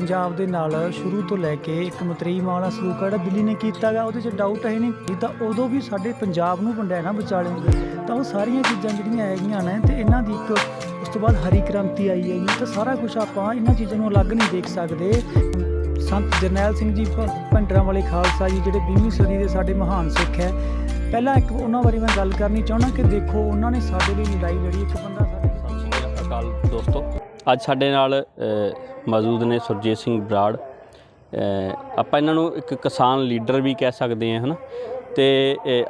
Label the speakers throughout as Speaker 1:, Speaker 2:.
Speaker 1: ਪੰਜਾਬ ਦੇ ਨਾਲ ਸ਼ੁਰੂ ਤੋਂ ਲੈ ਕੇ ਇੱਕ ਮਤਰੀ ਵਾਲਾ ਸਲੂਕ ਜਿਹੜਾ ਦਿੱਲੀ ਨੇ ਕੀਤਾਗਾ ਉਹਦੇ 'ਚ ਡਾਊਟ ਹੈ ਨਹੀਂ। ਇਹ ਤਾਂ ਉਦੋਂ ਵੀ ਸਾਡੇ ਪੰਜਾਬ ਨੂੰ ਵੰਡਿਆ ਨਾ ਵਿਚਾਲੇ ਤਾਂ ਉਹ ਸਾਰੀਆਂ ਚੀਜ਼ਾਂ ਜਿਹੜੀਆਂ ਹੈਗੀਆਂ ਨੇ ਤੇ ਇਹਨਾਂ ਦੀ ਇੱਕ ਉਸ ਤੋਂ ਬਾਅਦ ਹਰੀ ਕ੍ਰਾਂਤੀ ਆਈ ਹੈਗੀ ਤਾਂ ਸਾਰਾ ਕੁਝ ਆਪਾਂ ਇਹਨਾਂ ਚੀਜ਼ਾਂ ਨੂੰ ਅਲੱਗ ਨਹੀਂ ਦੇਖ ਸਕਦੇ। ਸੰਤ ਜਰਨੈਲ ਸਿੰਘ ਜੀ ਭੰਡਰਾਂ ਵਾਲੇ ਖਾਲਸਾ ਜੀ, ਜਿਹੜੇ 20ਵੀਂ ਸਦੀ ਦੇ ਸਾਡੇ ਮਹਾਨ ਸਿੱਖ ਹੈ। ਪਹਿਲਾਂ ਇੱਕ ਉਹਨਾਂ ਬਾਰੇ ਮੈਂ ਗੱਲ ਕਰਨੀ ਚਾਹੁੰਦਾ ਕਿ ਦੇਖੋ, ਉਹਨਾਂ ਨੇ ਸਾਡੇ ਲਈ ਲੜਾਈ ਲੜੀ। ਇੱਕ ਬੰਦਾ ਸਾਡੇ
Speaker 2: ਸਤਿ ਸ਼੍ਰੀ ਅਕਾਲ ਦੋਸਤੋ। ਅੱਜ ਸਾਡੇ ਨਾਲ ਮੌਜੂਦ ਨੇ ਸੁਰਜੀਤ ਸਿੰਘ ਬਰਾੜ। ਆਪਾਂ ਇਹਨਾਂ ਨੂੰ ਇੱਕ ਕਿਸਾਨ ਲੀਡਰ ਵੀ ਕਹਿ ਸਕਦੇ ਹਾਂ ਹਨਾ? ਤੇ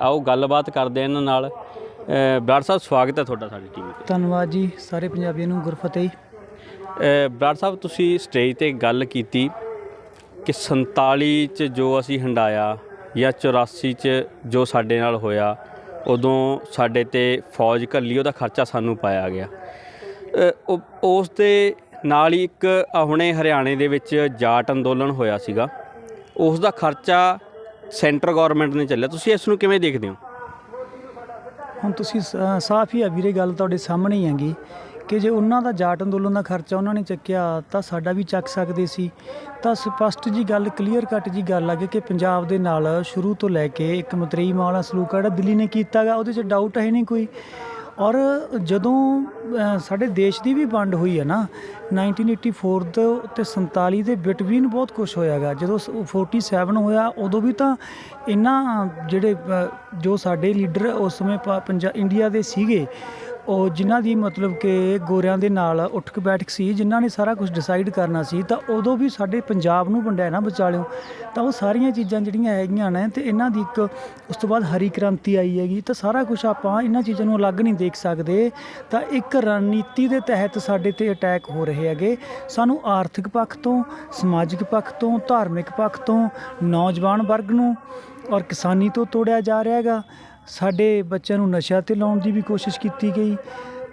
Speaker 2: ਆਓ ਗੱਲਬਾਤ ਕਰਦੇ ਹਾਂ ਇਹਨਾਂ ਨਾਲ। ਬਰਾੜ ਸਾਹਿਬ ਸਵਾਗਤ ਹੈ ਤੁਹਾਡਾ ਸਾਡੀ ਟੀਵੀ ਤੇ।
Speaker 1: ਧੰਨਵਾਦ ਜੀ ਸਾਰੇ ਪੰਜਾਬੀਆਂ ਨੂੰ ਗੁਰਫਤਿਹ।
Speaker 2: ਬਰਾੜ ਸਾਹਿਬ ਤੁਸੀਂ ਸਟੇਜ ਤੇ ਗੱਲ ਕੀਤੀ ਕਿ 47 ਚ ਜੋ ਅਸੀਂ ਹੰਡਾਇਆ ਜਾਂ 84 ਚ ਜੋ ਸਾਡੇ ਨਾਲ ਹੋਇਆ ਉਦੋਂ ਸਾਡੇ ਤੇ ਫੌਜ ਘੱਲੀ ਉਹਦਾ ਖਰਚਾ ਸਾਨੂੰ ਪਾਇਆ ਗਿਆ। ਉਸ ਦੇ ਨਾਲ ਹੀ ਇੱਕ ਆਹ ਹੁਣੇ ਹਰਿਆਣੇ ਦੇ ਵਿੱਚ ਜਾਟ ਅੰਦੋਲਨ ਹੋਇਆ ਸੀਗਾ। ਉਸ ਦਾ ਖਰਚਾ ਸੈਂਟਰ ਗਵਰਨਮੈਂਟ ਨੇ ਚੱਲਿਆ। ਤੁਸੀਂ ਇਸ ਨੂੰ ਕਿਵੇਂ ਦੇਖਦੇ ਹੋ?
Speaker 1: ਹੁਣ ਤੁਸੀਂ ਸਾਫ਼ ਹੀ ਆ ਵੀਰੇ, ਗੱਲ ਤੁਹਾਡੇ ਸਾਹਮਣੇ ਹੀ ਹੈਗੀ ਕਿ ਜੇ ਉਹਨਾਂ ਦਾ ਜਾਟ ਅੰਦੋਲਨ ਦਾ ਖਰਚਾ ਉਹਨਾਂ ਨੇ ਚੱਕਿਆ ਤਾਂ ਸਾਡਾ ਵੀ ਚੱਕ ਸਕਦੇ ਸੀ। ਤਾਂ ਸਪਸ਼ਟ ਜੀ ਗੱਲ ਕਲੀਅਰ ਕੱਟ ਜੀ ਗੱਲ ਆ ਕਿ ਪੰਜਾਬ ਦੇ ਨਾਲ ਸ਼ੁਰੂ ਤੋਂ ਲੈ ਕੇ ਇੱਕ ਮਤਰੀ ਮਾਲਾ ਸਲੂਕ ਜਿਹੜਾ ਦਿੱਲੀ ਨੇ ਕੀਤਾਗਾ ਉਹਦੇ 'ਚ ਡਾਊਟ ਹੈ ਨਹੀਂ ਕੋਈ। ਔਰ ਜਦੋਂ ਸਾਡੇ ਦੇਸ਼ ਦੀ ਵੀ ਵੰਡ ਹੋਈ ਹੈ ਨਾ 1984 ਤੋਂ ਤੇ 47 ਦੇ ਬਿਟਵੀਨ ਬਹੁਤ ਕੁਝ ਹੋਇਆਗਾ ਜਦੋਂ ਸ- 47 ਹੋਇਆ, ਉਦੋਂ ਵੀ ਤਾਂ ਇਹਨਾਂ ਜਿਹੜੇ ਜੋ ਸਾਡੇ ਲੀਡਰ ਉਸ ਸਮੇਂ ਪੰਜਾਬ ਇੰਡੀਆ ਦੇ ਸੀਗੇ ਉਹ ਜਿਨ੍ਹਾਂ ਦੀ ਮਤਲਬ ਕਿ ਗੋਰਿਆਂ ਦੇ ਨਾਲ ਉੱਠਕ ਬੈਠਕ ਸੀ, ਜਿਨ੍ਹਾਂ ਨੇ ਸਾਰਾ ਕੁਝ ਡਿਸਾਈਡ ਕਰਨਾ ਸੀ, ਤਾਂ ਉਦੋਂ ਵੀ ਸਾਡੇ ਪੰਜਾਬ ਨੂੰ ਵੰਡਿਆ ਨਾ ਵਿਚਾਲਿਓ, ਤਾਂ ਉਹ ਸਾਰੀਆਂ ਚੀਜ਼ਾਂ ਜਿਹੜੀਆਂ ਹੈਗੀਆਂ ਨੇ ਤੇ ਇਹਨਾਂ ਦੀ ਇੱਕ ਉਸ ਤੋਂ ਬਾਅਦ ਹਰੀ ਕ੍ਰਾਂਤੀ ਆਈ ਹੈਗੀ, ਤਾਂ ਸਾਰਾ ਕੁਝ ਆਪਾਂ ਇਹਨਾਂ ਚੀਜ਼ਾਂ ਨੂੰ ਅਲੱਗ ਨਹੀਂ ਦੇਖ ਸਕਦੇ, ਤਾਂ ਇੱਕ ਰਣਨੀਤੀ ਦੇ ਤਹਿਤ ਸਾਡੇ ਤੇ ਅਟੈਕ ਹੋ ਰਹੇ ਹੈਗੇ, ਸਾਨੂੰ ਆਰਥਿਕ ਪੱਖ ਤੋਂ, ਸਮਾਜਿਕ ਪੱਖ ਤੋਂ, ਧਾਰਮਿਕ ਪੱਖ ਤੋਂ, ਨੌਜਵਾਨ ਵਰਗ ਨੂੰ ਔਰ ਕਿਸਾਨੀ ਤੋਂ ਤੋੜਿਆ ਜਾ ਰਿਹਾ ਹੈਗਾ ਸਾਡੇ ਬੱਚਿਆਂ ਨੂੰ ਨਸ਼ਿਆਂ ਤੇ ਲਾਉਣ ਦੀ ਵੀ ਕੋਸ਼ਿਸ਼ ਕੀਤੀ ਗਈ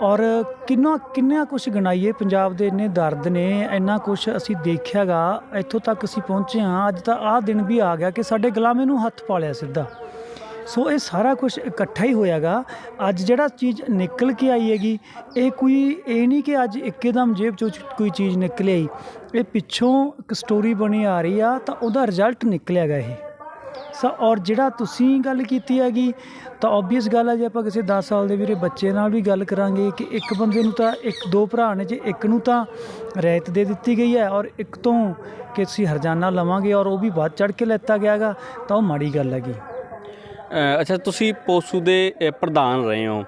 Speaker 1: ਔਰ ਕਿੰਨਾ ਕਿੰਨਾ ਕੁਝ ਗਣਾਈਏ, ਪੰਜਾਬ ਦੇ ਇੰਨੇ ਦਰਦ ਨੇ, ਇੰਨਾ ਕੁਝ ਅਸੀਂ ਦੇਖਿਆਗਾ, ਇੱਥੋਂ ਤੱਕ ਅਸੀਂ ਪਹੁੰਚੇ ਹਾਂ, ਅੱਜ ਤਾਂ ਆਹ ਦਿਨ ਵੀ ਆ ਗਿਆ ਕਿ ਸਾਡੇ ਗੁਲਾਮੇ ਨੂੰ ਹੱਥ ਪਾਲਿਆ ਸਿੱਧਾ। ਸੋ ਇਹ ਸਾਰਾ ਕੁਝ ਇਕੱਠਾ ਹੀ ਹੋਇਆਗਾ। ਅੱਜ ਜਿਹੜਾ ਚੀਜ਼ ਨਿਕਲ ਕੇ ਆਈ ਹੈਗੀ, ਇਹ ਕੋਈ, ਇਹ ਨਹੀਂ ਕਿ ਅੱਜ ਇੱਕਦਮ ਜੇਬ ਚੋਂ ਕੋਈ ਚੀਜ਼ ਨਿਕਲ ਆਈ ਇਹ ਪਿੱਛੋਂ ਇੱਕ ਸਟੋਰੀ ਬਣੀ ਆ ਰਹੀ ਆ, ਤਾਂ ਉਹਦਾ ਰਿਜ਼ਲਟ ਨਿਕਲਿਆਗਾ ਇਹ। ਸੋ ਔਰ ਜਿਹੜਾ ਤੁਸੀਂ ਗੱਲ ਕੀਤੀ ਹੈਗੀ ਤਾਂ ਆਬਵੀਅਸ ਗੱਲ ਹੈ ਜੇ ਆਪਾਂ ਕਿਸੇ 10 ਸਾਲ ਦੇ ਵੀਰੇ ਬੱਚੇ ਨਾਲ ਵੀ ਗੱਲ ਕਰਾਂਗੇ ਕਿ ਇੱਕ ਬੰਦੇ ਨੂੰ ਤਾਂ ਇੱਕ ਦੋ ਭਰਾ ਨੇ ਜੇ ਇੱਕ ਨੂੰ ਤਾਂ ਰਹਿਤ ਦੇ ਦਿੱਤੀ ਗਈ ਹੈ ਔਰ ਇੱਕ ਤੋਂ ਕਿ ਅਸੀਂ ਹਰਜਾਨਾ ਲਵਾਂਗੇ ਔਰ ਉਹ ਵੀ ਵੱਧ ਚੜ ਕੇ ਲੈਤਾ ਗਿਆਗਾ ਤਾਂ ਉਹ ਮਾੜੀ ਗੱਲ ਹੈਗੀ।
Speaker 2: ਅੱਛਾ ਤੁਸੀਂ ਪੋਸੂ ਦੇ ਪ੍ਰਧਾਨ ਰਹੇ ਹੋ।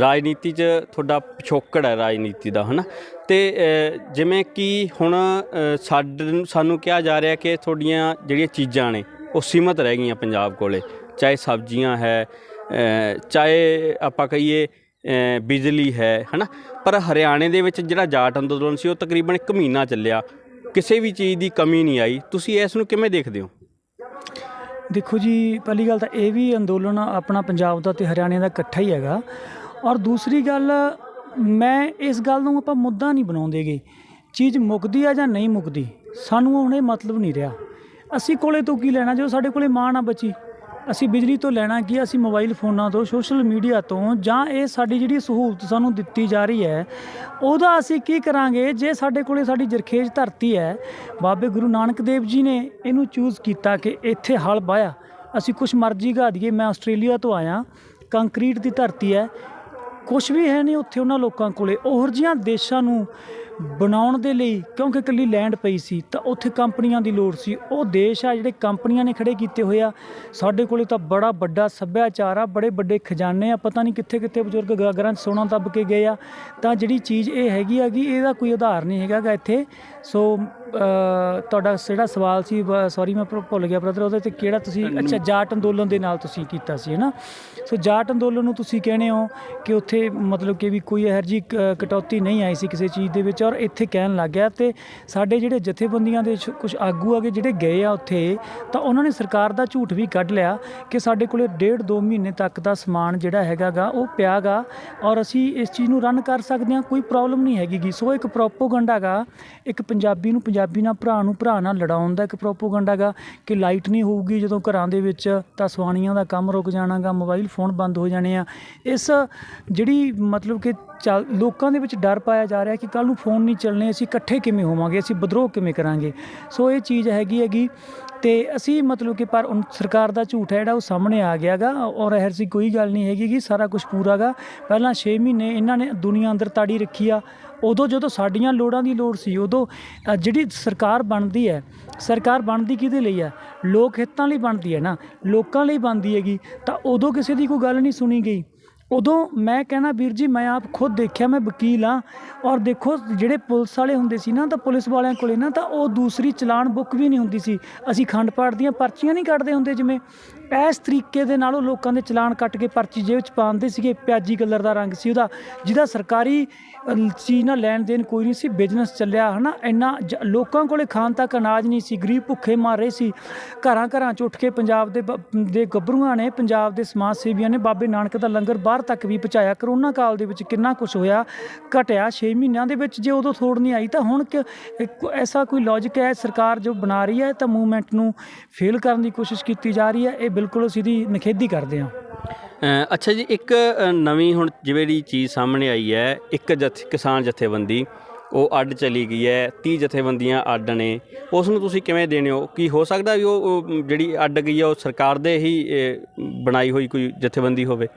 Speaker 2: ਰਾਜਨੀਤੀ 'ਚ ਤੁਹਾਡਾ ਪਿਛੋਕੜ ਹੈ ਰਾਜਨੀਤੀ ਦਾ ਹਨਾ? ਤੇ ਅ, ਜਿਵੇਂ ਕਿ ਹੁਣ ਸਾਡੇ ਸਾਨੂੰ ਕਿਹਾ ਜਾ ਰਿਹਾ ਕਿ ਤੁਹਾਡੀਆਂ ਜਿਹੜੀਆਂ ਚੀਜ਼ਾਂ ਨੇ ਉਹ ਸੀਮਤ ਰਹਿ ਗਈਆਂ ਪੰਜਾਬ ਕੋਲੇ, ਚਾਹੇ ਸਬਜ਼ੀਆਂ ਹੈ ਚਾਹੇ ਆਪਾਂ ਕਹੀਏ ਬਿਜਲੀ ਹੈ, ਹਨਾ? ਪਰ ਹਰਿਆਣੇ ਦੇ ਵਿੱਚ ਜਿਹੜਾ ਜਾਟ ਅੰਦੋਲਨ ਸੀ, ਉਹ ਤਕਰੀਬਨ 1 ਮਹੀਨਾ ਚੱਲਿਆ। ਕਿਸੇ ਵੀ ਚੀਜ਼ ਦੀ ਕਮੀ ਨਹੀਂ ਆਈ। ਤੁਸੀਂ ਇਸ ਨੂੰ ਕਿਵੇਂ ਦੇਖਦੇ ਹੋ?
Speaker 1: ਦੇਖੋ ਜੀ, ਪਹਿਲੀ ਗੱਲ ਤਾਂ ਇਹ ਵੀ ਅੰਦੋਲਨ ਆਪਣਾ ਪੰਜਾਬ ਦਾ ਤੇ ਹਰਿਆਣੇ ਦਾ ਇਕੱਠਾ ਹੀ ਹੈਗਾ। ਔਰ ਦੂਸਰੀ ਗੱਲ, ਮੈਂ ਇਸ ਗੱਲ ਨੂੰ ਆਪਾਂ ਮੁੱਦਾ ਨਹੀਂ ਬਣਾਉਂਦੇਗੇ। ਚੀਜ਼ ਮੁੱਕਦੀ ਆ ਜਾਂ ਨਹੀਂ ਮੁੱਕਦੀ, ਸਾਨੂੰ ਹੁਣ ਇਹ ਮਤਲਬ ਨਹੀਂ ਰਿਹਾ। ਅਸੀਂ ਕੋਲੇ ਤੋਂ ਕੀ ਲੈਣਾ? ਜਦੋਂ ਸਾਡੇ ਕੋਲੇ ਮਾਂ ਨਾ ਬਚੀ, ਅਸੀਂ ਬਿਜਲੀ ਤੋਂ ਲੈਣਾ ਕੀ? ਅਸੀਂ ਮੋਬਾਈਲ ਫੋਨਾਂ ਤੋਂ, ਸੋਸ਼ਲ ਮੀਡੀਆ ਤੋਂ, ਜਾਂ ਇਹ ਸਾਡੀ ਜਿਹੜੀ ਸਹੂਲਤ ਸਾਨੂੰ ਦਿੱਤੀ ਜਾ ਰਹੀ ਹੈ, ਉਹਦਾ ਅਸੀਂ ਕੀ ਕਰਾਂਗੇ? ਜੇ ਸਾਡੇ ਕੋਲੇ ਸਾਡੀ ਜਰਖੇਜ ਧਰਤੀ ਹੈ, ਬਾਬੇ ਗੁਰੂ ਨਾਨਕ ਦੇਵ ਜੀ ਨੇ ਇਹਨੂੰ ਚੂਜ਼ ਕੀਤਾ ਕਿ ਇੱਥੇ ਹਲ ਬਾਇਆ ਅਸੀਂ ਕੁਛ ਮਰਜ਼ੀ ਗਾ ਦਈਏ, ਮੈਂ ਆਸਟ੍ਰੇਲੀਆ ਤੋਂ ਆਇਆ, ਕੰਕਰੀਟ ਦੀ ਧਰਤੀ ਹੈ। ਕੁਝ ਵੀ ਹੈ ਨਹੀਂ ਉੱਥੇ ਉਹਨਾਂ ਲੋਕਾਂ ਕੋਲੇ। ਉਹੋ ਜਿਹੀਆਂ ਦੇਸ਼ਾਂ ਨੂੰ ਬਣਾਉਣ ਦੇ ਲਈ, ਕਿਉਂਕਿ ਇਕੱਲੀ ਲੈਂਡ ਪਈ ਸੀ, ਤਾਂ ਉੱਥੇ ਕੰਪਨੀਆਂ ਦੀ ਲੋੜ ਸੀ। ਉਹ ਦੇਸ਼ ਆ ਜਿਹੜੇ ਕੰਪਨੀਆਂ ਨੇ ਖੜੇ ਕੀਤੇ ਹੋਏ ਆ। ਸਾਡੇ ਕੋਲੇ ਤਾਂ ਬੜਾ ਵੱਡਾ ਸੱਭਿਆਚਾਰ ਆ, ਬੜੇ ਵੱਡੇ ਖਜ਼ਾਨੇ ਆ, ਪਤਾ ਨਹੀਂ ਕਿੱਥੇ ਕਿੱਥੇ ਬਜ਼ੁਰਗ ਗਾਗਰਾਂ 'ਚ ਸੋਨਾ ਦੱਬ ਕੇ ਗਏ ਆ। ਤਾਂ ਜਿਹੜੀ ਚੀਜ਼ ਇਹ ਹੈਗੀ ਆ ਕਿ ਇਹਦਾ ਕੋਈ ਆਧਾਰ ਨਹੀਂ ਹੈਗਾ ਇੱਥੇ। ਸੋ ਤੁਹਾਡਾ ਜਿਹੜਾ ਸਵਾਲ ਸੀ ਸੌਰੀ ਮੈਂ ਭੁੱਲ ਗਿਆ ਬ੍ਰਦਰ ਉਹਦੇ ਤੇ ਕਿਹੜਾ ਤੁਸੀਂ ਅੱਛਾ ਜਾਟ ਅੰਦੋਲਨ ਦੇ ਨਾਲ ਤੁਸੀਂ ਕੀਤਾ ਸੀ ਹੈ ਨਾ ਸੋ ਜਾਟ ਅੰਦੋਲਨ ਨੂੰ ਤੁਸੀਂ ਕਹਿੰਦੇ ਹੋ ਕਿ ਉੱਥੇ ਮਤਲਬ ਕਿ ਵੀ ਕੋਈ ਇਹੋ ਕ- ਕਟੌਤੀ ਨਹੀਂ ਆਈ ਸੀ ਕਿਸੇ ਚੀਜ਼ ਦੇ ਵਿੱਚ ਔਰ ਇੱਥੇ ਕਹਿਣ ਲੱਗ ਗਿਆ ਤੇ ਸਾਡੇ ਜਿਹੜੇ ਜਥੇਬੰਦੀਆਂ ਦੇ ਕੁਝ ਆਗੂ ਆਗੇ ਜਿਹੜੇ ਗਏ ਆ ਉੱਥੇ ਤਾਂ ਉਹਨਾਂ ਨੇ ਸਰਕਾਰ ਦਾ ਝੂਠ ਵੀ ਕੱਢ ਲਿਆ ਕਿ ਸਾਡੇ ਕੋਲੇ ਡੇਢ ਦੋ ਮਹੀਨੇ ਤੱਕ ਦਾ ਸਮਾਨ ਜਿਹੜਾ ਹੈਗਾਗਾ ਉਹ ਪਿਆਗਾ ਔਰ ਅਸੀਂ ਇਸ ਚੀਜ਼ ਨੂੰ ਰਨ ਕਰ ਸਕਦੇ ਹਾਂ ਕੋਈ ਪ੍ਰੋਬਲਮ ਨਹੀਂ ਹੈਗੀਗੀ ਸੋ ਇੱਕ ਪ੍ਰੋਪੋਗੰਡਾ ਗਾ ਇੱਕ ਪੰਜਾਬੀ ਨੂੰ ਪੰਜਾਬੀ ਨਾਲ ਭਰਾ ਨੂੰ ਭਰਾ ਨਾਲ ਲੜਾਉਣ ਦਾ ਇੱਕ ਪ੍ਰੋਪੋਗੰਡਾ ਹੈਗਾ ਕਿ ਲਾਈਟ ਨਹੀਂ ਹੋਊਗੀ ਜਦੋਂ ਘਰਾਂ ਦੇ ਵਿੱਚ ਤਾਂ ਸਵਾਣੀਆਂ ਦਾ ਕੰਮ ਰੁਕ ਜਾਣਾਗਾ ਮੋਬਾਈਲ ਫੋਨ ਬੰਦ ਹੋ ਜਾਣੇ ਆ। ਇਸ ਜਿਹੜੀ ਮਤਲਬ ਕਿ ਚੱਲ, ਲੋਕਾਂ ਦੇ ਵਿੱਚ ਡਰ ਪਾਇਆ ਜਾ ਰਿਹਾ ਕਿ ਕੱਲ ਨੂੰ ਫੋਨ ਨਹੀਂ ਚੱਲਣੇ, ਅਸੀਂ ਇਕੱਠੇ ਕਿਵੇਂ ਹੋਵਾਂਗੇ, ਅਸੀਂ ਵਿਦਰੋਹ ਕਿਵੇਂ ਕਰਾਂਗੇ? ਸੋ ਇਹ ਚੀਜ਼ ਹੈਗੀ ਹੈਗੀ ਤੇ ਅਸੀਂ ਮਤਲਬ ਕਿ ਪਰ ਸਰਕਾਰ ਦਾ ਝੂਠ ਹੈ ਜਿਹੜਾ ਉਹ ਸਾਹਮਣੇ ਆ ਗਿਆਗਾ ਔਰ ਇਹ ਸੀ ਕੋਈ ਗੱਲ ਨਹੀਂ ਹੈਗੀ ਕਿ ਸਾਰਾ ਕੁਝ ਪੂਰਾਗਾ ਪਹਿਲਾਂ 6 ਮਹੀਨੇ ਇਹਨਾਂ ਨੇ ਦੁਨੀਆ ਅੰਦਰ ਤਾੜੀ ਰੱਖੀ ਆ ਉਦੋਂ ਜਦੋਂ ਸਾਡੀਆਂ ਲੋੜਾਂ ਦੀ ਲੋੜ ਸੀ, ਉਦੋਂ ਜਿਹੜੀ ਸਰਕਾਰ ਬਣਦੀ ਹੈ, ਸਰਕਾਰ ਬਣਦੀ ਕਿਹਦੇ ਲਈ ਹੈ? ਲੋਕ ਹਿੱਤਾਂ ਲਈ ਬਣਦੀ ਹੈ ਨਾ? ਲੋਕਾਂ ਲਈ ਬਣਦੀ ਹੈਗੀ। ਤਾਂ ਉਦੋਂ ਕਿਸੇ ਦੀ ਕੋਈ ਗੱਲ ਨਹੀਂ ਸੁਣੀ ਗਈ। ਉਦੋਂ ਮੈਂ ਕਹਿਣਾ ਵੀਰ ਜੀ, ਮੈਂ ਆਪ ਖੁਦ ਦੇਖਿਆ, ਮੈਂ ਵਕੀਲ ਹਾਂ ਔਰ ਦੇਖੋ, ਜਿਹੜੇ ਪੁਲਿਸ ਵਾਲੇ ਹੁੰਦੇ ਸੀ ਨਾ, ਤਾਂ ਪੁਲਿਸ ਵਾਲਿਆਂ ਕੋਲੇ ਨਾ, ਤਾਂ ਉਹ ਦੂਸਰੀ ਚਲਾਨ ਬੁੱਕ ਵੀ ਨਹੀਂ ਹੁੰਦੀ ਸੀ। ਅਸੀਂ ਖੰਡ ਪਾਠ ਦੀਆਂ ਪਰਚੀਆਂ ਨਹੀਂ ਕੱਢਦੇ ਹੁੰਦੇ ਜਿਵੇਂ। ਇਸ ਤਰੀਕੇ ਦੇ ਨਾਲ ਉਹ ਲੋਕਾਂ ਦੇ ਚਲਾਨ ਕੱਟ ਕੇ ਪਰਚੀ ਜੇਬ ਵਿੱਚ ਪਾਉਂਦੇ ਸੀਗੇ, ਪਿਆਜੀ ਕਲਰ ਦਾ ਰੰਗ ਸੀ ਉਹਦਾ, ਜਿਹਦਾ ਸਰਕਾਰੀ ਚੀਜ਼ ਨਾਲ ਲੈਣ ਦੇਣ ਕੋਈ ਨਹੀਂ ਸੀ ਬਿਜ਼ਨਸ ਚੱਲਿਆ, ਹਨਾ? ਇੰਨਾ ਜ- ਲੋਕਾਂ ਕੋਲੇ ਖਾਣ ਤੱਕ ਅਨਾਜ ਨਹੀਂ ਸੀ, ਗਰੀਬ ਭੁੱਖੇ ਮਰ ਰਹੇ ਸੀ। ਘਰਾਂ ਘਰਾਂ ਚ ਉੱਠ ਕੇ ਪੰਜਾਬ ਦੇ ਬ- ਦੇ ਗੱਭਰੂਆਂ ਨੇ, ਪੰਜਾਬ ਦੇ ਸਮਾਜ ਸੇਵੀਆਂ ਨੇ, ਬਾਬੇ ਨਾਨਕ ਦਾ ਲੰਗਰ ਬਾਹਰ ਤੱਕ ਵੀ ਪਹੁੰਚਾਇਆ। ਕਰੋਨਾ ਕਾਲ ਦੇ ਵਿੱਚ ਕਿੰਨਾ ਕੁਝ ਹੋਇਆ, ਘਟਿਆ 6 ਮਹੀਨਿਆਂ ਦੇ ਵਿੱਚ ਜੇ ਉਦੋਂ ਥੋੜ ਨਹੀਂ ਆਈ, ਤਾਂ ਹੁਣ ਕਿ ਐਸਾ ਕੋਈ ਲੌਜੀਕ ਹੈ, ਸਰਕਾਰ ਜੋ ਬਣਾ ਰਹੀ ਹੈ, ਤਾਂ ਮੂਵਮੈਂਟ ਨੂੰ ਫੇਲ ਕਰਨ ਦੀ ਕੋਸ਼ਿਸ਼ ਕੀਤੀ ਜਾ ਰਹੀ ਹੈ, ਇਹ ਬਿਲਕੁਲ ਅਸੀਂ ਦੀ ਨਿਖੇਧੀ ਕਰਦੇ ਹਾਂ।
Speaker 2: ਅੱਛਾ ਜੀ ਇੱਕ ਨਵੀਂ ਹੁਣ ਜਿਵੇਂ ਦੀ ਚੀਜ਼ ਸਾਹਮਣੇ ਆਈ ਹੈ ਇੱਕ ਜਥ ਕਿਸਾਨ ਜਥੇਬੰਦੀ ਉਹ ਅੱਡ ਚਲੀ ਗਈ ਹੈ 30 ਜਥੇਬੰਦੀਆਂ ਅੱਡ ਨੇ। ਉਸ ਨੂੰ ਤੁਸੀਂ ਕਿਵੇਂ ਦੇਣੇ ਹੋ? ਕੀ ਹੋ ਸਕਦਾ ਵੀ ਉਹ ਜਿਹੜੀ ਅੱਡ ਗਈ ਹੈ ਉਹ ਸਰਕਾਰ ਦੇ ਹੀ ਬਣਾਈ ਹੋਈ ਕੋਈ ਜਥੇਬੰਦੀ ਹੋਵੇ?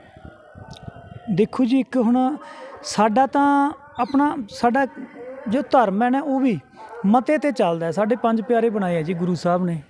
Speaker 1: ਦੇਖੋ ਜੀ ਇੱਕ ਹੁਣ ਸਾਡਾ ਤਾਂ ਆਪਣਾ ਸਾਡਾ ਜੋ ਧਰਮ ਹੈ ਨਾ ਉਹ ਵੀ ਮਤੇ ਤੇ ਚੱਲਦਾ ਸਾਡੇ ਪੰਜ ਪਿਆਰੇ ਬਣਾਏ ਆ ਜੀ ਗੁਰੂ ਸਾਹਿਬ ਨੇ।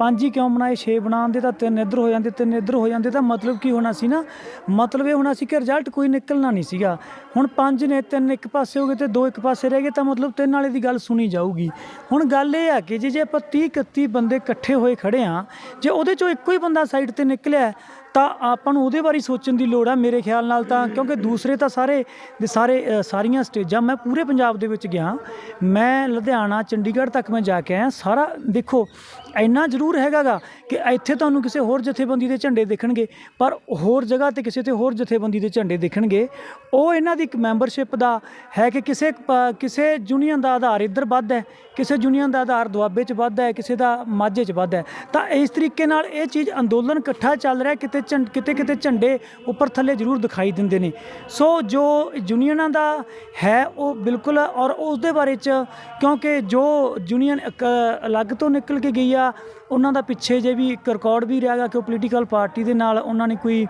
Speaker 1: ਪੰਜ ਹੀ ਕਿਉਂ ਬਣਾਏ? ਛੇ ਬਣਾਉਣ ਦੇ ਤਾਂ ਤਿੰਨ ਇੱਧਰ ਹੋ ਜਾਂਦੇ, ਤਿੰਨ ਇੱਧਰ ਹੋ ਜਾਂਦੇ, ਤਾਂ ਮਤਲਬ ਕੀ ਹੋਣਾ ਸੀ ਨਾ? ਮਤਲਬ ਇਹ ਹੋਣਾ ਸੀ ਕਿ ਰਿਜ਼ਲਟ ਕੋਈ ਨਿਕਲਣਾ ਨਹੀਂ ਸੀਗਾ। ਹੁਣ ਪੰਜ ਨੇ ਤਿੰਨ ਇੱਕ ਪਾਸੇ ਹੋ ਗਏ ਤੇ ਦੋ ਇੱਕ ਪਾਸੇ ਰਹਿ ਗਏ, ਤਾਂ ਮਤਲਬ ਤਿੰਨ ਵਾਲੇ ਦੀ ਗੱਲ ਸੁਣੀ ਜਾਊਗੀ। ਹੁਣ ਗੱਲ ਇਹ ਆ ਕਿ ਜੇ ਜੇ ਆਪਾਂ 30 31 ਬੰਦੇ ਇਕੱਠੇ ਹੋਏ ਖੜੇ ਆ, ਜੇ ਉਹਦੇ ਚੋਂ ਇੱਕੋ ਹੀ ਬੰਦਾ ਸਾਈਡ ਤੇ ਨਿਕਲਿਆ ਤਾਂ ਆਪਾਂ ਨੂੰ ਉਹਦੇ ਬਾਰੇ ਸੋਚਣ ਦੀ ਲੋੜ ਆ ਮੇਰੇ ਖਿਆਲ ਨਾਲ ਤਾਂ, ਕਿਉਂਕਿ ਦੂਸਰੇ ਤਾਂ ਸਾਰੇ ਦੇ ਸਾਰੇ ਸਾਰੀਆਂ ਸਟੇਜਾਂ ਮੈਂ ਪੂਰੇ ਪੰਜਾਬ ਦੇ ਵਿੱਚ ਗਿਆ। ਮੈਂ ਲੁਧਿਆਣਾ, ਚੰਡੀਗੜ੍ਹ ਤੱਕ ਮੈਂ ਜਾ ਕੇ ਆਇਆ। ਸਾਰਾ ਦੇਖੋ, ਇੰਨਾ ਜ਼ਰੂਰ ਹੈਗਾਗਾ ਕਿ ਇੱਥੇ ਤੁਹਾਨੂੰ ਕਿਸੇ ਹੋਰ ਜਥੇਬੰਦੀ ਦੇ ਝੰਡੇ ਦੇਖਣਗੇ, ਪਰ ਹੋਰ ਜਗ੍ਹਾ ਤੇ ਕਿਸੇ ਤੇ ਹੋਰ ਜਥੇਬੰਦੀ ਦੇ ਝੰਡੇ ਦੇਖਣਗੇ। ਉਹ ਇਹਨਾਂ ਦੀ ਇੱਕ ਮੈਂਬਰਸ਼ਿਪ ਦਾ ਹੈ ਕਿ ਕਿਸੇ ਕਿਸੇ ਯੂਨੀਅਨ ਦਾ ਆਧਾਰ ਇੱਧਰ ਵੱਧ ਹੈ। ਕਿਸੇ ਯੂਨੀਅਨ ਦਾ ਆਧਾਰ ਦੁਆਬੇ 'ਚ ਵੱਧਦਾ ਹੈ, ਕਿਸੇ ਦਾ ਮਾਝੇ 'ਚ ਵੱਧ ਹੈ। ਤਾਂ ਇਸ ਤਰੀਕੇ ਨਾਲ ਇਹ ਚੀਜ਼ ਅੰਦੋਲਨ ਇਕੱਠਾ ਚੱਲ ਰਿਹਾ ਕਿਤੇ ਝੰ- ਕਿਤੇ ਕਿਤੇ ਝੰਡੇ ਉੱਪਰ ਥੱਲੇ ਜ਼ਰੂਰ ਦਿਖਾਈ ਦਿੰਦੇ ਨੇ। ਸੋ ਜੋ ਯੂਨੀਅਨਾਂ ਦਾ ਹੈ, ਉਹ ਬਿਲਕੁਲ ਔਰ ਉਸ ਦੇ ਬਾਰੇ 'ਚ ਕਿਉਂਕਿ ਜੋ ਯੂਨੀਅਨ ਅਲੱਗ ਤੋਂ ਨਿਕਲ ਕੇ ਗਈ ਆ, ਉਹਨਾਂ ਦਾ ਪਿੱਛੇ ਜੇ ਵੀ ਇੱਕ ਰਿਕਾਰਡ ਵੀ ਰਿਹਾਗਾ ਕਿ ਉਹ ਪੋਲੀਟੀਕਲ ਪਾਰਟੀ ਦੇ ਨਾਲ ਉਹਨਾਂ ਨੇ ਕੋਈ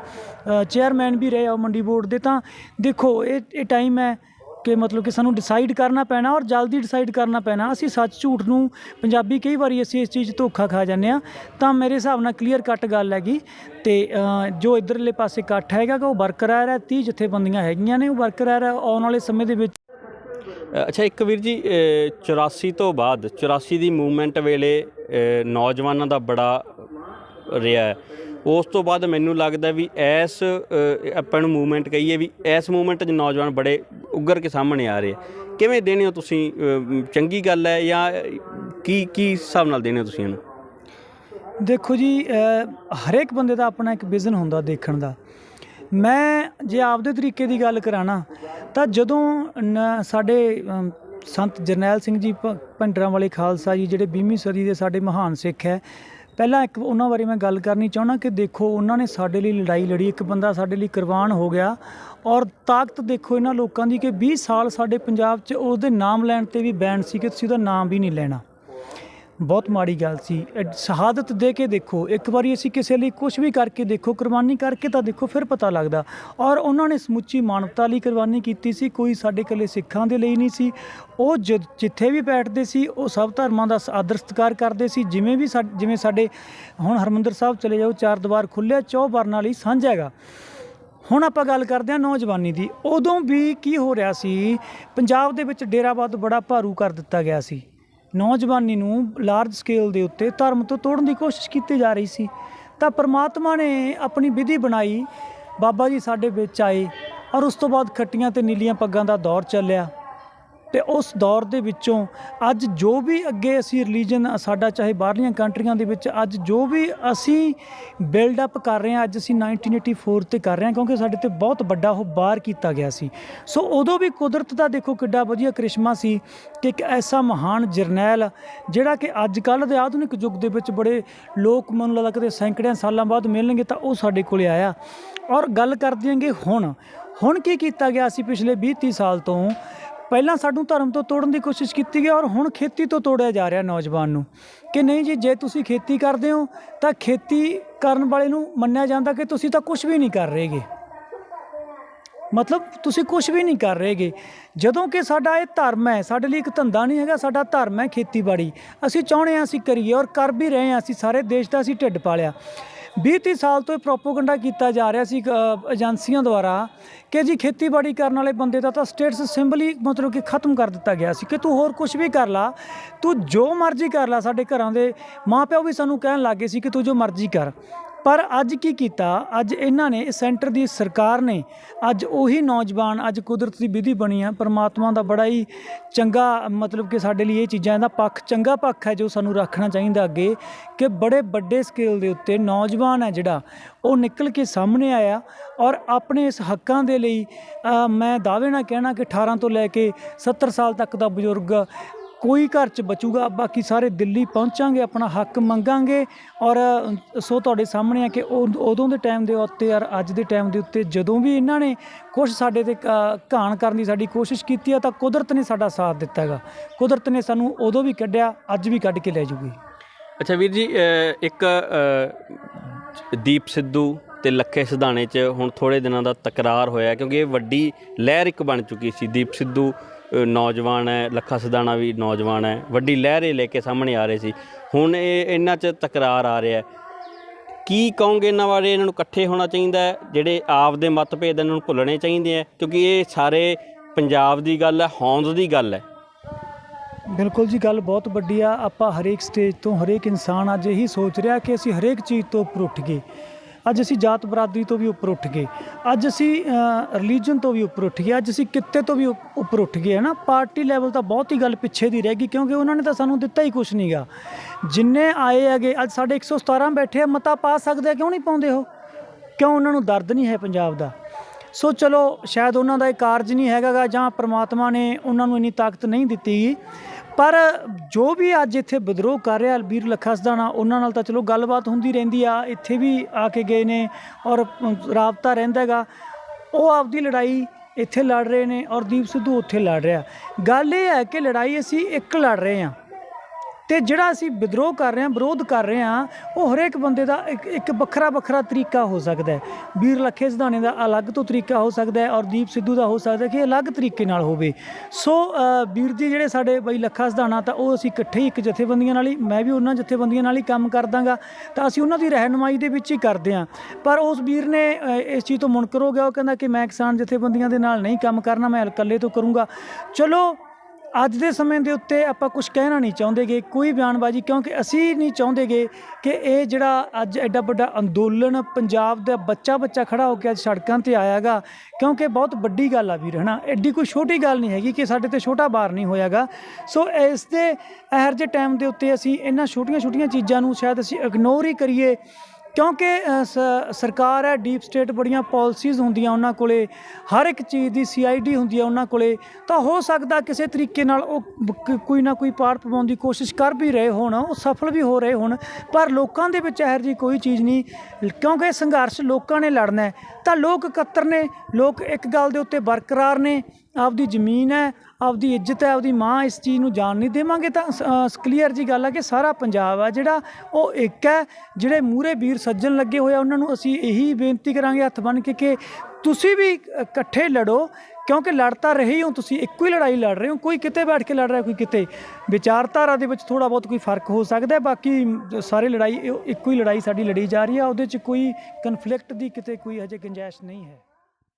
Speaker 1: ਚੇਅਰਮੈਨ ਵੀ ਰਹੇ ਆ ਉਹ ਮੰਡੀ ਬੋਰਡ ਦੇ, ਤਾਂ ਦੇਖੋ ਇਹ ਇਹ ਟਾਈਮ ਹੈ ਕਿ ਮਤਲਬ ਕਿ ਸਾਨੂੰ ਡਿਸਾਈਡ ਕਰਨਾ ਪੈਣਾ ਔਰ ਜਲਦੀ ਡਿਸਾਈਡ ਕਰਨਾ ਪੈਣਾ। ਅਸੀਂ ਸੱਚ ਝੂਠ ਨੂੰ ਪੰਜਾਬੀ ਕਈ ਵਾਰੀ ਅਸੀਂ ਇਸ ਚੀਜ਼ 'ਚ ਧੋਖਾ ਖਾ ਜਾਂਦੇ ਆ ਤਾਂ ਮੇਰੇ ਹਿਸਾਬ ਨਾਲ ਕਲੀਅਰ ਕੱਟ ਗੱਲ ਹੈਗੀ। ਤੇ ਜੋ ਇਧਰਲੇ ਪਾਸੇ ਇਕੱਠ ਹੈਗਾ ਕਿ ਉਹ ਬਰਕਰਾਰ ਹੈ। 30 ਜਥੇਬੰਦੀਆਂ ਹੈਗੀਆਂ ਨੇ ਉਹ ਬਰਕਰਾਰ ਹੈ। ਆਉਣ ਵਾਲੇ ਸਮੇਂ ਦੇ ਵਿੱਚ
Speaker 2: ਅੱਛਾ ਇੱਕ ਵੀਰ ਜੀ ਅ, 84 ਤੋਂ ਬਾਅਦ 84 ਦੀ ਮੂਵਮੈਂਟ ਵੇਲੇ ਨੌਜਵਾਨਾਂ ਦਾ ਬੜਾ ਰਿਹਾ ਹੈ। ਉਸ ਤੋਂ ਬਾਅਦ ਮੈਨੂੰ ਲੱਗਦਾ ਵੀ ਐਸ ਆਪਾਂ ਨੂੰ ਮੂਵਮੈਂਟ ਕਹੀਏ ਵੀ ਐਸ ਮੂਵਮੈਂਟ 'ਚ ਨੌਜਵਾਨ ਬੜੇ ਉੱਗਰ ਕੇ ਸਾਹਮਣੇ ਆ ਰਹੇ ਆ। ਕਿਵੇਂ ਦੇਣੇ ਹੋ ਤੁਸੀਂ ਚੰਗੀ ਗੱਲ ਹੈ ਜਾਂ ਕੀ ਕੀ ਹਿਸਾਬ ਨਾਲ ਦੇਣੇ ਹੋ ਤੁਸੀਂ ਇਹਨੂੰ
Speaker 1: ਦੇਖੋ ਜੀ ਹਰੇਕ ਬੰਦੇ ਦਾ ਆਪਣਾ ਇੱਕ ਵਿਜ਼ਨ ਹੁੰਦਾ ਦੇਖਣ ਦਾ ਮੈਂ ਜੇ ਆਪਦੇ ਤਰੀਕੇ ਦੀ ਗੱਲ ਕਰਾਣਾ ਤਾਂ ਜਦੋਂ ਸਾਡੇ ਸੰਤ ਜਰਨੈਲ ਸਿੰਘ ਜੀ ਭੰਡਰਾਂ ਵਾਲੇ ਖਾਲਸਾ ਜੀ, ਜਿਹੜੇ 20ਵੀਂ ਸਦੀ ਦੇ ਸਾਡੇ ਮਹਾਨ ਸਿੱਖ ਹੈ ਪਹਿਲਾਂ ਇੱਕ ਉਹਨਾਂ ਬਾਰੇ ਮੈਂ ਗੱਲ ਕਰਨੀ ਚਾਹਣਾ ਕਿ ਦੇਖੋ, ਉਹਨਾਂ ਨੇ ਸਾਡੇ ਲਈ ਲੜਾਈ ਲੜੀ, ਇੱਕ ਬੰਦਾ ਸਾਡੇ ਲਈ ਕੁਰਬਾਨ ਹੋ ਗਿਆ ਔਰ ਤਾਕਤ ਦੇਖੋ ਇਹਨਾਂ ਲੋਕਾਂ ਦੀ ਕਿ 20 ਸਾਲ ਸਾਡੇ ਪੰਜਾਬ 'ਚ ਉਹਦੇ ਨਾਮ ਲੈਣ ਤੇ ਵੀ ਬੈਨ ਸੀ ਕਿ ਤੁਸੀਂ ਉਹਦਾ ਨਾਮ ਵੀ ਨਹੀਂ ਲੈਣਾ। ਬਹੁਤ ਮਾੜੀ ਗੱਲ ਸੀ। ਸ਼ਹਾਦਤ ਦੇ ਕੇ ਦੇਖੋ, ਇੱਕ ਵਾਰੀ ਅਸੀਂ ਕਿਸੇ ਲਈ ਕੁਝ ਵੀ ਕਰਕੇ ਦੇਖੋ, ਕੁਰਬਾਨੀ ਕਰਕੇ ਤਾਂ ਦੇਖੋ, ਫਿਰ ਪਤਾ ਲੱਗਦਾ। ਔਰ ਉਹਨਾਂ ਨੇ ਸਮੁੱਚੀ ਮਾਨਵਤਾ ਲਈ ਕੁਰਬਾਨੀ ਕੀਤੀ ਸੀ, ਕੋਈ ਸਾਡੇ ਇਕੱਲੇ ਸਿੱਖਾਂ ਦੇ ਲਈ ਨਹੀਂ ਸੀ। ਉਹ ਜ- ਜਿੱਥੇ ਵੀ ਬੈਠਦੇ ਸੀ, ਉਹ ਸਭ ਧਰਮਾਂ ਦਾ ਸ- ਆਦਰ ਸਤਿਕਾਰ ਕਰਦੇ ਸੀ। ਜਿਵੇਂ ਵੀ ਸਾ- ਜਿਵੇਂ ਸਾਡੇ ਹੁਣ ਹਰਮੰਦਰ ਸਾਹਿਬ ਚਲੇ ਜਾਓ, ਚਾਰ ਦੀਵਾਰ ਖੁੱਲਿਆ ਚੌ ਵਰਨਾਂ ਲਈ ਸਾਂਝਾ ਹੈਗਾ। ਹੁਣ ਆਪਾਂ ਗੱਲ ਕਰਦੇ ਹਾਂ ਨੌਜਵਾਨੀ ਦੀ। ਉਦੋਂ ਵੀ ਕੀ ਹੋ ਰਿਹਾ ਸੀ? ਪੰਜਾਬ ਦੇ ਵਿੱਚ ਡੇਰਾਬਾਦ ਬੜਾ ਭਾਰੂ ਕਰ ਦਿੱਤਾ ਗਿਆ ਸੀ। ਨੌਜਵਾਨੀ ਨੂੰ ਲਾਰਜ ਸਕੇਲ ਦੇ ਉੱਤੇ ਧਰਮ ਤੋਂ ਤੋੜਨ ਦੀ ਕੋਸ਼ਿਸ਼ ਕੀਤੀ ਜਾ ਰਹੀ ਸੀ। ਤਾਂ ਪ੍ਰਮਾਤਮਾ ਨੇ ਆਪਣੀ ਵਿਧੀ ਬਣਾਈ। ਬਾਬਾ ਜੀ ਸਾਡੇ ਵਿੱਚ ਆਏ ਔਰ ਉਸ ਤੋਂ ਬਾਅਦ ਖੱਟੀਆਂ ਤੇ ਨੀਲੀਆਂ ਪੱਗਾਂ ਦਾ ਦੌਰ ਚੱਲਿਆ। ਤੇ ਉਸ ਦੌਰ ਦੇ ਵਿੱਚੋਂ ਅੱਜ ਜੋ ਵੀ ਅੱਗੇ ਅਸੀਂ ਰਿਲੀਜਨ ਸਾਡਾ ਚਾਹੇ ਬਾਹਰਲੀਆਂ ਕੰਟਰੀਆਂ ਦੇ ਵਿੱਚ ਅੱਜ ਜੋ ਵੀ ਅਸੀਂ ਬਿਲਡ ਅਪ ਕਰ ਰਹੇ ਹਾਂ, ਅੱਜ ਅਸੀਂ 1984 ਤੇ ਕਰ ਰਹੇ ਹਾਂ, ਕਿਉਂਕਿ ਸਾਡੇ ਤੇ ਬਹੁਤ ਵੱਡਾ ਉਹ ਬਾਰ ਕੀਤਾ ਗਿਆ ਸੀ। ਸੋ ਉਦੋਂ ਵੀ ਕੁਦਰਤ ਦਾ ਦੇਖੋ ਕਿੱਡਾ ਵਧੀਆ ਕ੍ਰਿਸ਼ਮਾ ਸੀ ਕਿ ਇੱਕ ਐਸਾ ਮਹਾਨ ਜਰਨੈਲ ਜਿਹੜਾ ਕਿ ਅੱਜ ਕੱਲ੍ਹ ਦੇ ਆਧੁਨਿਕ ਯੁੱਗ ਦੇ ਵਿੱਚ ਬੜੇ ਲੋਕ ਮੈਨੂੰ ਲੱਗਦਾ ਕਦੇ ਸੈਂਕੜਿਆਂ ਸਾਲਾਂ ਬਾਅਦ ਮਿਲਣਗੇ ਤਾਂ ਉਹ ਸਾਡੇ ਕੋਲੇ ਆਇਆ। ਔਰ ਗੱਲ ਕਰ ਦਿਆਂਗੇ ਹੁਣ ਹੁਣ ਕੀ ਕੀਤਾ ਗਿਆ ਸੀ ਪਿਛਲੇ 20 30 ਸਾਲ ਤੋਂ? ਪਹਿਲਾਂ ਸਾਨੂੰ ਧਰਮ ਤੋਂ ਤੋੜਨ ਦੀ ਕੋਸ਼ਿਸ਼ ਕੀਤੀ ਗਈ ਔਰ ਹੁਣ ਖੇਤੀ ਤੋਂ ਤੋੜਿਆ ਜਾ ਰਿਹਾ ਨੌਜਵਾਨ ਨੂੰ। ਕਿ ਨਹੀਂ ਜੀ, ਜੇ ਤੁਸੀਂ ਖੇਤੀ ਕਰਦੇ ਹੋ, ਤਾਂ ਖੇਤੀ ਕਰਨ ਵਾਲੇ ਨੂੰ ਮੰਨਿਆ ਜਾਂਦਾ ਕਿ ਤੁਸੀਂ ਤਾਂ ਕੁਝ ਵੀ ਨਹੀਂ ਕਰ ਰਹੇਗੇ। ਮਤਲਬ ਤੁਸੀਂ ਕੁਝ ਵੀ ਨਹੀਂ ਕਰ ਰਹੇਗੇ। ਜਦੋਂ ਕਿ ਸਾਡਾ ਇਹ ਧਰਮ ਹੈ, ਸਾਡੇ ਲਈ ਇੱਕ ਧੰਦਾ ਨਹੀਂ ਹੈਗਾ, ਸਾਡਾ ਧਰਮ ਹੈ ਖੇਤੀਬਾੜੀ। ਅਸੀਂ ਚਾਹੁੰਦੇ ਹਾਂ ਅਸੀਂ ਕਰੀਏ ਔਰ ਕਰ ਵੀ ਰਹੇ ਹਾਂ, ਅਸੀਂ ਸਾਰੇ ਦੇਸ਼ ਦਾ ਅਸੀਂ ਢਿੱਡ ਪਾਲਿਆ। 20 30 ਸਾਲ ਤੋਂ ਇਹ ਪ੍ਰੋਪੋਗੰਡਾ ਕੀਤਾ ਜਾ ਰਿਹਾ ਸੀ ਅ, ਏਜੰਸੀਆਂ ਦੁਆਰਾ ਕਿ ਜੀ ਖੇਤੀਬਾੜੀ ਕਰਨ ਵਾਲੇ ਬੰਦੇ ਦਾ ਤਾਂ ਸਟੇਟਸ ਸਿੰਬਲ ਹੀ ਮਤਲਬ ਕਿ ਖਤਮ ਕਰ ਦਿੱਤਾ ਗਿਆ ਸੀ ਕਿ ਤੂੰ ਹੋਰ ਕੁਝ ਵੀ ਕਰ ਲਾ ਤੂੰ ਜੋ ਮਰਜ਼ੀ ਕਰ ਲਾ ਸਾਡੇ ਘਰਾਂ ਦੇ ਮਾਪਿਓ ਵੀ ਸਾਨੂੰ ਕਹਿਣ ਲੱਗੇ ਸੀ ਕਿ ਤੂੰ ਜੋ ਮਰਜ਼ੀ ਕਰ। ਪਰ ਅੱਜ ਕੀ ਕੀਤਾ? ਅੱਜ ਇਹਨਾਂ ਨੇ ਸੈਂਟਰ ਦੀ ਸਰਕਾਰ ਨੇ ਅੱਜ ਉਹੀ ਨੌਜਵਾਨ, ਅੱਜ ਕੁਦਰਤ ਦੀ ਵਿਧੀ ਬਣੀ ਆ। ਪਰਮਾਤਮਾ ਦਾ ਬੜਾ ਹੀ ਚੰਗਾ, ਮਤਲਬ ਕਿ ਸਾਡੇ ਲਈ ਇਹ ਚੀਜ਼ਾਂ ਦਾ ਪੱਖ, ਚੰਗਾ ਪੱਖ ਹੈ ਜੋ ਸਾਨੂੰ ਰੱਖਣਾ ਚਾਹੀਦਾ ਅੱਗੇ, ਕਿ ਬੜੇ ਵੱਡੇ ਸਕੇਲ ਦੇ ਉੱਤੇ ਨੌਜਵਾਨ ਹੈ ਜਿਹੜਾ, ਉਹ ਨਿਕਲ ਕੇ ਸਾਹਮਣੇ ਆਇਆ ਔਰ ਆਪਣੇ ਇਸ ਹੱਕਾਂ ਦੇ ਲਈ ਮੈਂ ਦਾਅਵੇ ਨਾਲ ਕਹਿਣਾ ਕਿ 18 ਤੋਂ ਲੈ ਕੇ 70 ਸਾਲ ਤੱਕ ਦਾ ਬਜ਼ੁਰਗ ਕੋਈ ਘਰ ਚ ਬਚੂਗਾ, ਬਾਕੀ ਸਾਰੇ ਦਿੱਲੀ ਪਹੁੰਚਾਂਗੇ, ਆਪਣਾ ਹੱਕ ਮੰਗਾਂਗੇ ਔਰ ਸੋ ਤੁਹਾਡੇ ਸਾਹਮਣੇ ਆ ਕਿ ਉਹ- ਉਦੋਂ ਦੇ ਟਾਈਮ ਦੇ ਉੱਤੇ ਔਰ ਅੱਜ ਦੇ ਟਾਈਮ ਦੇ ਉੱਤੇ ਜਦੋਂ ਵੀ ਇਹਨਾਂ ਨੇ ਕੁਝ ਸਾਡੇ ਤੇ ਘਾਣ ਕਰਨ ਦੀ ਸਾਡੀ ਕੋਸ਼ਿਸ਼ ਕੀਤੀ ਆ, ਤਾਂ ਕੁਦਰਤ ਨੇ ਸਾਡਾ ਸਾਥ ਦਿੱਤਾ ਹੈਗਾ। ਕੁਦਰਤ ਨੇ ਸਾਨੂੰ ਉਦੋਂ ਵੀ ਕੱਢਿਆ, ਅੱਜ ਵੀ ਕੱਢ ਕੇ ਲੈ ਜੂਗੀ।
Speaker 2: ਅੱਛਾ ਵੀਰ ਜੀ ਇੱਕ ਦੀਪ ਸਿੱਧੂ ਤੇ ਲੱਖੇ ਸਿਧਾਣੇ 'ਚ ਹੁਣ ਥੋੜੇ ਦਿਨਾਂ ਦਾ ਤਕਰਾਰ ਹੋਇਆ ਕਿਉਂਕਿ ਇਹ ਵੱਡੀ ਲਹਿਰ ਇੱਕ ਬਣ ਚੁੱਕੀ ਸੀ ਦੀਪ ਸਿੱਧੂ ਨੌਜਵਾਨ ਹੈ, ਲੱਖਾ ਸਦਾਣਾ ਵੀ ਨੌਜਵਾਨ ਹੈ। ਵੱਡੀ ਲਹਿਰੇ ਲੈ ਕੇ ਸਾਹਮਣੇ ਆ ਰਹੇ ਸੀ। ਹੁਣ ਇਹ ਇਹਨਾਂ 'ਚ ਤਕਰਾਰ ਆ ਰਿਹਾ ਕੀ ਕਹੋਗੇ ਇਹਨਾਂ ਬਾਰੇ? ਇਹਨਾਂ ਨੂੰ ਇਕੱਠੇ ਹੋਣਾ ਚਾਹੀਦਾ ਹੈ। ਜਿਹੜੇ ਆਪ ਦੇ ਮਤਭੇਦ ਇਹਨਾਂ ਨੂੰ ਭੁੱਲਣੇ ਚਾਹੀਦੇ ਆ ਕਿਉਂਕਿ ਇਹ ਸਾਰੇ ਪੰਜਾਬ ਦੀ ਗੱਲ ਹੈ, ਹੌਂਦ ਦੀ ਗੱਲ ਹੈ।
Speaker 1: ਬਿਲਕੁਲ ਜੀ, ਗੱਲ ਬਹੁਤ ਵੱਡੀ ਆ। ਆਪਾਂ ਹਰੇਕ ਸਟੇਜ ਤੋਂ ਹਰੇਕ ਇਨਸਾਨ ਅੱਜ ਇਹੀ ਸੋਚ ਰਿਹਾ ਕਿ ਅਸੀਂ ਹਰੇਕ ਚੀਜ਼ ਤੋਂ ਉੱਪਰ ਉੱਠ ਗਏ। ਅੱਜ ਅਸੀਂ ਜਾਤ ਬਰਾਦਰੀ ਤੋਂ ਵੀ ਉੱਪਰ ਉੱਠ ਗਏ। ਅੱਜ ਅਸੀਂ ਰਿਲੀਜਨ ਤੋਂ ਵੀ ਉੱਪਰ ਉੱਠ ਗਏ। ਅੱਜ ਅਸੀਂ ਕਿੱਤੇ ਤੋਂ ਵੀ ਉੱਪਰ ਉੱਠ ਗਏ ਹੈ ਨਾ ਪਾਰਟੀ ਲੈਵਲ ਤਾਂ ਬਹੁਤ ਹੀ ਗੱਲ ਪਿੱਛੇ ਦੀ ਰਹਿ ਗਈ, ਕਿਉਂਕਿ ਉਹਨਾਂ ਨੇ ਤਾਂ ਸਾਨੂੰ ਦਿੱਤਾ ਹੀ ਕੁਝ ਨਹੀਂਗਾ ਜਿੰਨੇ ਆਏ ਹੈਗੇ, ਅੱਜ ਸਾਡੇ 117 ਬੈਠੇ ਆ, ਮਤਾ ਪਾ ਸਕਦੇ ਆ, ਕਿਉਂ ਨਹੀਂ ਪਾਉਂਦੇ ਉਹ? ਕਿਉਂ ਉਹਨਾਂ ਨੂੰ ਦਰਦ ਨਹੀਂ ਹੈ ਪੰਜਾਬ ਦਾ? ਸੋ ਚਲੋ, ਸ਼ਾਇਦ ਉਹਨਾਂ ਦਾ ਇਹ ਕਾਰਜ ਨਹੀਂ ਹੈਗਾ ਗਾ ਜਾਂ ਪ੍ਰਮਾਤਮਾ ਨੇ ਉਹਨਾਂ ਨੂੰ ਇੰਨੀ ਤਾਕਤ ਨਹੀਂ ਦਿੱਤੀ। ਪਰ ਜੋ ਵੀ ਅੱਜ ਇੱਥੇ ਵਿਦਰੋਹ ਕਰ ਰਿਹਾ ਵੀਰ ਲੱਖਾ ਸਦਾਣਾ ਉਹਨਾਂ ਨਾਲ ਤਾਂ ਚਲੋ ਗੱਲਬਾਤ ਹੁੰਦੀ ਰਹਿੰਦੀ ਆ, ਇੱਥੇ ਵੀ ਆ ਕੇ ਗਏ ਨੇ ਔਰ ਰਾਬਤਾ ਰਹਿੰਦਾ ਹੈਗਾ। ਉਹ ਆਪਦੀ ਲੜਾਈ ਇੱਥੇ ਲੜ ਰਹੇ ਨੇ ਔਰ ਦੀਪ ਸਿੱਧੂ ਉੱਥੇ ਲੜ ਰਿਹਾ। ਗੱਲ ਇਹ ਹੈ ਕਿ ਲੜਾਈ ਅਸੀਂ ਇੱਕ ਲੜ ਰਹੇ ਹਾਂ। ਤੇ ਜਿਹੜਾ ਅਸੀਂ ਵਿਦਰੋਹ ਕਰ ਰਹੇ ਹਾਂ, ਵਿਰੋਧ ਕਰ ਰਹੇ ਹਾਂ, ਉਹ ਹਰੇਕ ਬੰਦੇ ਦਾ ਇੱਕ ਇੱਕ ਵੱਖਰਾ ਵੱਖਰਾ ਤਰੀਕਾ ਹੋ ਸਕਦਾ ਹੈ। ਵੀਰ ਲੱਖੇ ਸਿਧਾਣੇ ਦਾ ਅਲੱਗ ਤੋਂ ਤਰੀਕਾ ਹੋ ਸਕਦਾ ਹੈ ਔਰ ਦੀਪ ਸਿੱਧੂ ਦਾ ਹੋ ਸਕਦਾ ਕਿ ਅਲੱਗ ਤਰੀਕੇ ਨਾਲ ਹੋਵੇ। ਸੋ ਵੀਰ ਜੀ ਜਿਹੜੇ ਸਾਡੇ ਬਈ ਲੱਖਾ ਸਿਧਾਣਾ, ਤਾਂ ਉਹ ਅਸੀਂ ਇਕੱਠੇ ਹੀ ਇੱਕ ਜਥੇਬੰਦੀਆਂ ਨਾਲ ਹੀ, ਮੈਂ ਵੀ ਉਹਨਾਂ ਜਥੇਬੰਦੀਆਂ ਨਾਲ ਹੀ ਕੰਮ ਕਰਦਾਗਾ। ਤਾਂ ਅਸੀਂ ਉਹਨਾਂ ਦੀ ਰਹਿਨੁਮਾਈ ਦੇ ਵਿੱਚ ਹੀ ਕਰਦੇ ਹਾਂ। ਪਰ ਉਸ ਵੀਰ ਨੇ ਇਸ ਚੀਜ਼ ਤੋਂ ਮੁਨਕਰ ਹੋ ਗਿਆ। ਉਹ ਕਹਿੰਦਾ ਕਿ ਮੈਂ ਕਿਸਾਨ ਜਥੇਬੰਦੀਆਂ ਦੇ ਨਾਲ ਨਹੀਂ ਕੰਮ ਕਰਨਾ, ਮੈਂ ਇਕੱਲੇ ਤੋਂ ਕਰੂੰਗਾ। ਚਲੋ ਅੱਜ ਦੇ ਸਮੇਂ ਦੇ ਉੱਤੇ ਆਪਾਂ ਕੁਝ ਕਹਿਣਾ ਨਹੀਂ ਚਾਹੁੰਦੇਗੇ, ਕੋਈ ਬਿਆਨਬਾਜ਼ੀ, ਕਿਉਂਕਿ ਅਸੀਂ ਨਹੀਂ ਚਾਹੁੰਦੇਗੇ ਕਿ ਇਹ ਜਿਹੜਾ ਅੱਜ ਐਡਾ ਵੱਡਾ ਅੰਦੋਲਨ ਪੰਜਾਬ ਦਾ ਬੱਚਾ ਬੱਚਾ ਖੜਾ ਹੋ ਕੇ ਅੱਜ ਸੜਕਾਂ ਤੇ ਆਇਆਗਾ, ਕਿਉਂਕਿ ਬਹੁਤ ਵੱਡੀ ਗੱਲ ਆ ਵੀਰ, ਹਨਾ? ਐਡੀ ਕੋਈ ਛੋਟੀ ਗੱਲ ਨਹੀਂ ਹੈਗੀ ਕਿ ਸਾਡੇ ਤੇ ਛੋਟਾ ਬਾਰ ਨਹੀਂ ਹੋਇਆਗਾ। ਸੋ ਇਸ ਦੇ ਇਹੋ ਜਿਹੇ ਟਾਈਮ ਦੇ ਉੱਤੇ ਅਸੀਂ ਇਹਨਾਂ ਛੋਟੀਆਂ ਛੋਟੀਆਂ ਚੀਜ਼ਾਂ ਨੂੰ ਸ਼ਾਇਦ ਅਸੀਂ ਇਗਨੋਰ ਹੀ ਕਰੀਏ ਕਿਉਂਕਿ ਸ- ਸਰਕਾਰ ਹੈ, ਡੀਪ ਸਟੇਟ ਬੜੀਆਂ ਪਾਲਿਸੀਜ਼ ਹੁੰਦੀਆਂ ਉਹਨਾਂ ਕੋਲੇ, ਹਰ ਇੱਕ ਚੀਜ਼ ਦੀ ਸੀਆਈਡੀ ਹੁੰਦੀ ਹੈ ਉਹਨਾਂ ਕੋਲੇ, ਤਾਂ ਹੋ ਸਕਦਾ ਕਿਸੇ ਤਰੀਕੇ ਨਾਲ ਉਹ ਕੋਈ ਨਾ ਕੋਈ ਪਾੜ ਪਵਾਉਣ ਦੀ ਕੋਸ਼ਿਸ਼ ਕਰ ਵੀ ਰਹੇ ਹੋਣ, ਉਹ ਸਫਲ ਵੀ ਹੋ ਰਹੇ ਹੋਣ, ਪਰ ਲੋਕਾਂ ਦੇ ਵਿੱਚ ਇਹੋ ਜਿਹੀ ਕੋਈ ਚੀਜ਼ ਨਹੀਂ, ਕਿਉਂਕਿ ਸੰਘਰਸ਼ ਲੋਕਾਂ ਨੇ ਲੜਨਾ ਹੈ। ਤਾਂ ਲੋਕ ਇਕੱਤਰ ਨੇ, ਲੋਕ ਇੱਕ ਗੱਲ ਦੇ ਉੱਤੇ ਬਰਕਰਾਰ ਨੇ, ਆਪਦੀ ਜ਼ਮੀਨ ਹੈ ਆਪਦੀ ਇੱਜ਼ਤ ਹੈ, ਆਪਦੀ ਮਾਂ ਇਸ ਚੀਜ਼ ਨੂੰ ਜਾਣ ਨਹੀਂ ਦੇਵਾਂਗੇ ਤਾਂ ਕਲੀਅਰ ਜੀ ਗੱਲ ਹੈ ਕਿ ਸਾਰਾ ਪੰਜਾਬ ਆ ਜਿਹੜਾ ਉਹ ਇੱਕ ਹੈ, ਜਿਹੜੇ ਮੂਰੇ ਵੀਰ ਸੱਜਣ ਲੱਗੇ ਹੋਏ ਆ, ਉਹਨਾਂ ਨੂੰ ਅਸੀਂ ਇਹੀ ਬੇਨਤੀ ਕਰਾਂਗੇ ਹੱਥ ਬੰਨ੍ਹ ਕੇ ਕਿ ਤੁਸੀਂ ਵੀ ਇਕੱਠੇ ਲੜੋ, ਕਿਉਂਕਿ ਲੜ ਤਾਂ ਰਹੇ ਹੋ ਤੁਸੀਂ, ਇੱਕੋ ਹੀ ਲੜਾਈ ਲੜ ਰਹੇ ਹੋ, ਕੋਈ ਕਿਤੇ ਬੈਠ ਕੇ ਲੜ ਰਿਹਾ, ਕੋਈ ਕਿਤੇ। ਵਿਚਾਰਧਾਰਾ ਦੇ ਵਿੱਚ ਥੋੜਾ ਬਹੁਤ ਕੋਈ ਫ਼ਰਕ ਹੋ ਸਕਦਾ ਹੈ, ਬਾਕੀ ਸਾਰੀ ਲੜਾਈ ਇੱਕੋ ਹੀ ਲੜਾਈ ਸਾਡੀ ਲੜੀ ਜਾ ਰਹੀ ਹੈ ਉਹਦੇ 'ਚ ਕੋਈ ਕਨਫਲਿਕਟ ਦੀ ਕਿਤੇ ਕੋਈ ਹਜੇ ਗੁੰਜਾਇਸ਼ ਨਹੀਂ ਹੈ।